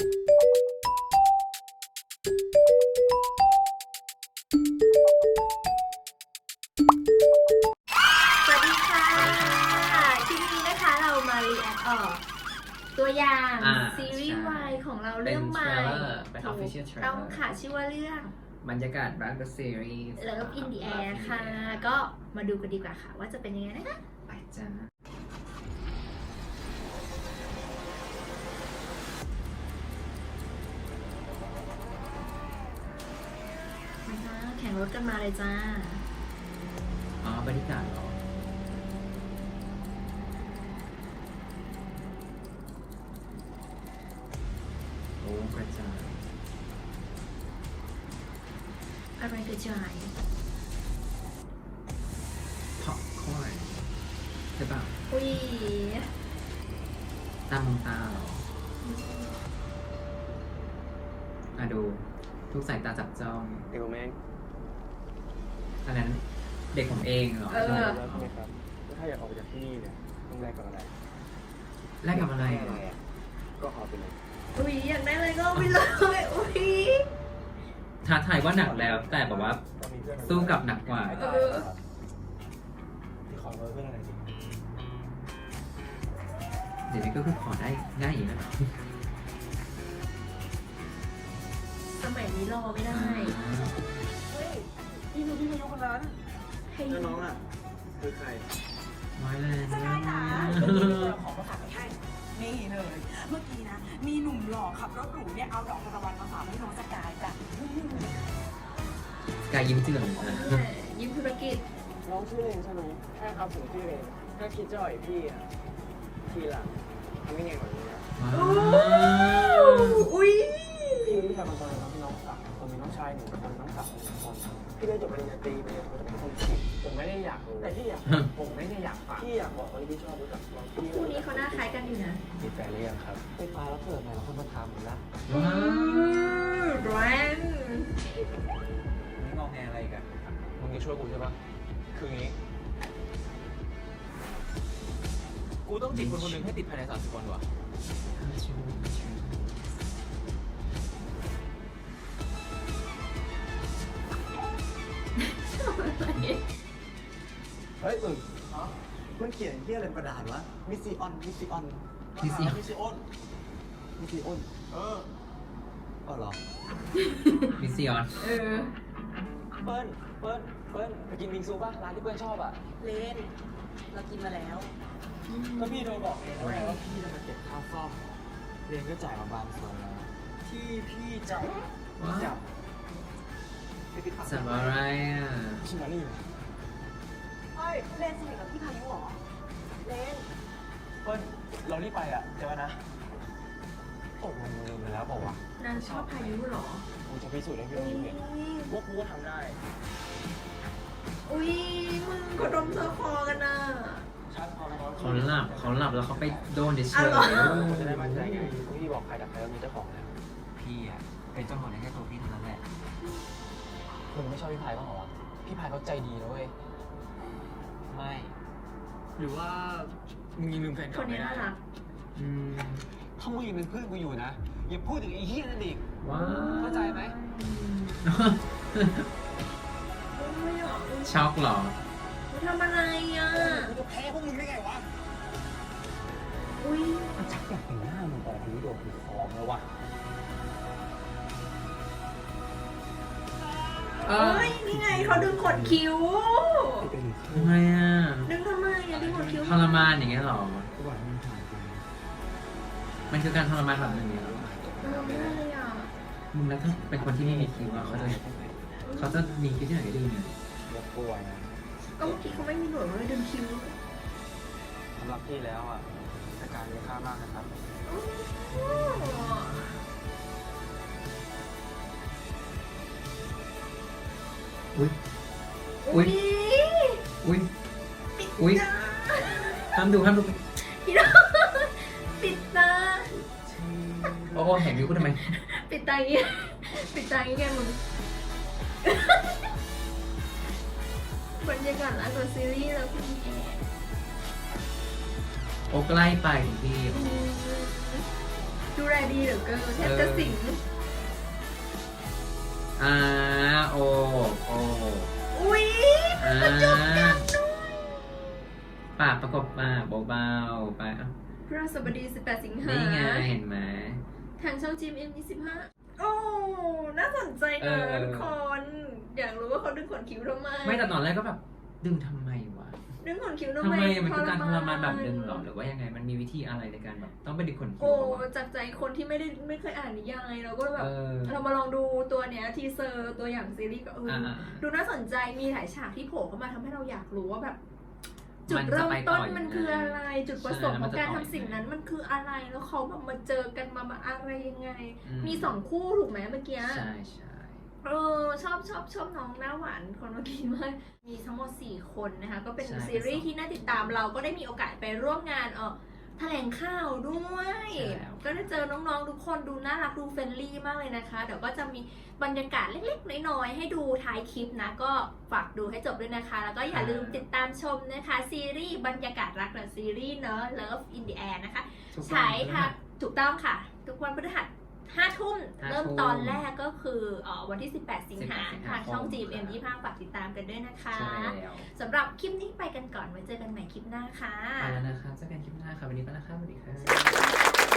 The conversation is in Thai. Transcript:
สวัสดีค่ะคลิปนี้นะคะเรามารีแอคออกตัวอย่างอ่าซีรีส์ใช่ วายของเราเรื่องใหม่เป็น trailer เป็น official ถูก trailer ต้องค่ะชื่อว่าเรื่อง บรรยากาศรักกับซีรีส์ แล้วก็อินดีแอร์ค่ะ ก็มาดูกันดีกว่าค่ะ ว่าจะเป็นยังไงนะคะ ไปจ้า แข่งรถกันมาเลยจ้า อ๋อบรรยากาศเหรอโอ้กระจายอะไรกระจายพ็อปคอร์นใช่ป่ะอุ้ยตามองตาเหรออะดู ทุกสายตาจับจ้อง เดี๋ยวแม่ง อันนั้นเด็กผมเองเหรอเออแล้วใช่ไหมครับแล้วถ้าอยากออกจากที่นี่เนี่ยต้องแลกกับอะไรแลกกับอะไรแลกกับอะไรอะก็เอาไปเลยอุ้ยอยากได้อะไรก็เอาไปเลยอุ้ยท้าทายว่าหนักแล้ว แต่แบบว่า ก็มีเพื่อนสู้กับหนักกว่า เออที่ขอเบอร์เพื่อนอะไรจริงเดี๋ยวนี้ก็คือขอได้ง่ายอย่างนี้แล้วสมัยนี้รอไม่ได้เฮ้ย พี่ดูพี่พายุคนนั้นให้แล้วน้องอะคือใครน้อยเลยสกายจ๋าของมาฝากไปให้นี่เลย เมื่อกี้นะ มีหนุ่มหล่อขับรถหรูเนี่ยเอาดอกทานตะวันมาฝากให้น้องสกายจ้ะกายยิ้มเจือนนะยิ้มธุรกิจ น้องชื่อเองใช่ไหมใช่ครับผมชื่อเองถ้าคิดจะอ่อยพี่อะทีหลังทำไม่เนียนกว่านี้นะว้าโอ้วอุ้ยพี่รู้วิชาบางคนนะพี่น้องสาวคนมีน้อง ชายหนึ่งคนน้องสาวหนึ่งคนพี่ได้จบปริญญาตรีไปเลยผมจะเป็นคนคิดผมไม่ได้อยากรู้แต่พี่อยากผมไม่ได้อยากฟังพี่อยากบอกคนที่พี่ชอบรู้จักลองพี่คู่นี้เขาหน้าคล้ายกันอยู่นะมีแฟนหรือยังครับไปฟ้าแล้วเกิดมาแล้วคนมาทำแล้วว้าวแบรนด์นี่งองแงอะไรอีกันมึงจะช่วยกูใช่ปะคืองี้กูต้องจีบคนคนหนึ่งให้ติดภายใน30วันวะ เฮ้ยมึงมันเขียนเที่ยอะไรกระดาษวะมิซิออนมิซิออนมิซิออนมิซิออนมิซิออนเอออ๋อเหรอมิสซิออนเออเปิ้ลเปิ้ลเปิ้ลไปกินบิงซูป่ะร้านที่เปิ้ลชอบอะเลนเรากินมาแล้วก็พี่โทรบอกเองแล้วว่าพี่จะมาเก็บค่าซ่อมเรียนก็จ่ายมาบางส่วนแล้วที่พี่จะว้าวจับไปติดขัด สับอะไรอะชิมานี่เฮ้ยเลนสนิทกับพี่พายุเหรอ เลนเปิ้ลเรารีบไปอะ เดี๋ยวนะโอ้โหมึงลืมไปแล้วเปล่าวะนางชอบพายุเหรอกูจะพิสูจน์ให้พี่อุ้ยเห็นว่ากูก็ทำได้ อุ้ยมึงเขาดมเธอคอกันน่ะชัดพอแล้วเขาหลับเขาหลับแล้วเขาไปโดนดิเชออ้าวร์เหรอกูจะได้มั่นใจไงพี่บอกใครดับใครแล้วมีเจ้าของแล้วพี่อะเป็นเจ้าของได้แค่ตัวพี่เท่านั้นแหละ มึงไม่ชอบพี่พายบ้างเหรอวะพี่พายเขาใจดีนะเว้ย ไม่ หรือว่ามึงยังลืมแฟนคเก่านไม่นี้ได้น่ารักอืมถ้ามึงยังเป็นเพื่อนกูอยู่นะ อย่าพูดถึงไอ้เหี้ยนั่นอีก ว้าวเข้าใจไหม ไม่หรอกช็อกเหรอ ทำอะไรอะ กูจะแพ้พวกมึงได้ไงวะอุ้ย มันชักอยากเป็นหน้ามึงแต่ทีนี้โดนกูฟ้องแล้ววะ เอเอ้อยนี่ไงเขาดึงขนคิ้ว ทำไมอะดึงทำไมอะดึงขนคิ้วทรมานอย่างเงี้ยเหรอกูบอกให้มึงผ่านไปมันคือการทรมานแบบหนึ่งเหรอเออไม่ได้เลยอะมึงแล้วถ้าเป็นคนที่ไม่มีคิวอะเขาจะเขาจะมีคิวที่ไหนก็ดีเนี่ยอย่ากลัวนะก็เมื่อกี้เขาไม่มีหนวดเลยดึงคิ้วสำหรับพี่แล้วอะรายการมีค่ามากนะครับ โอ้โห อุ้ย อุ๊อุ้ยยอุ้ยปิดอุ๊ยตาห้ามดูห้ามดูพี่น้องปิดตา โอ้โหเห็นวิวกูทำไม ปิดตาอย่างเงี้ยปิดตาอย่างเงี้ยมึงบรรยากาศร้านตัวซีรีส์แล้วคุณแอร์โอ้ใกล้ไปถึงพี่อืมดูแลดีเหลือเกินแทบจะสิง อ่าโอ้โอ้อุ้ยอ่าประจบกันด้วยปากประกบปากเบาๆไปอะพฤหัสบดี 18 สิงหานี่ไงเห็นไหมทางช่อง GMM 25 โอ้ น่าสนใจเอนะอทุกคน อยากรู้ว่าเขาดึงขนคิ้วทำไม ไม่แต่ตอนแรกก็แบบ ดึงทำไมวะดึงขนคิ้วทำทำไมไมมันคือการทรมานแบบดึงเหรอหรือว่ายังไงมันมีวิธีอะไรในการแบบต้องไปดึงขนคิ้โอ้วเหรอวะจากใจคนที่ไม่ได้ไม่เคยอ่านนิยายเราก็แบบเออเรามาลองดูตัวเนี้ยทีเซอร์ตัวอย่างซีรีส์ก็เออออ่าดูน่าสนใจมีหลายฉากที่โผล่เข้ามาทำให้เราอยากรู้ว่าแบบจุมัดนจะเริ่มไปต่ต้อนยังไงมันคืออะไร จุดประสงค์ใช่ของการแล้วมันจะต่อทำสิ่งนั้นมันคืออะไรแล้วเขาแบบมาเจอกันมามาอะไรยังไงอืมีสองคู่ถูกไหมเมื่อกี้ใช่ใช่ เออชอบชอบชอบน้องหน้าหวานคนเมื่อกี้มากมีทั้งหมด 4 คนนะคะ ก็เป็นใช่ซีรีส์ที่น่าติดตามเราก็ได้มีโอกาสไปร่วมงานเออแถลงข่าวด้วย ใช่แล้ว ก็ได้เจอน้องๆ ทุกคนดูน่ารักดูเฟรนลี่มากเลยนะคะ เดี๋ยวก็จะมีบรรยากาศเล็กๆ น้อยๆ ให้ดูท้ายคลิปนะ ก็ฝากดูให้จบด้วยนะคะ แล้วก็อย่าลืมติดตามชมนะคะ ซีรีส์บรรยากาศรักและซีรีส์เนอะ Love in the Air นะคะ ทุกวันฉายทางถูกต้องค่ะ ทุกวันพฤหัส ห้าทุ่มห้าทุ่มเริ่มตอนแรกก็คือเอ่อวันที่ 18 สิงหา18สิงหาทางช่องคม GMM 25ฝากติดตามกันด้วยนะคะใช่แล้วสำหรับคลิปนี้ไปกันก่อนไว้เจอกันใหม่คลิปหน้าค่ะ ไปแล้วนะครับเจอกันคลิปหน้าค่ะวันนี้ไปแล้วครับสวัสดีครับ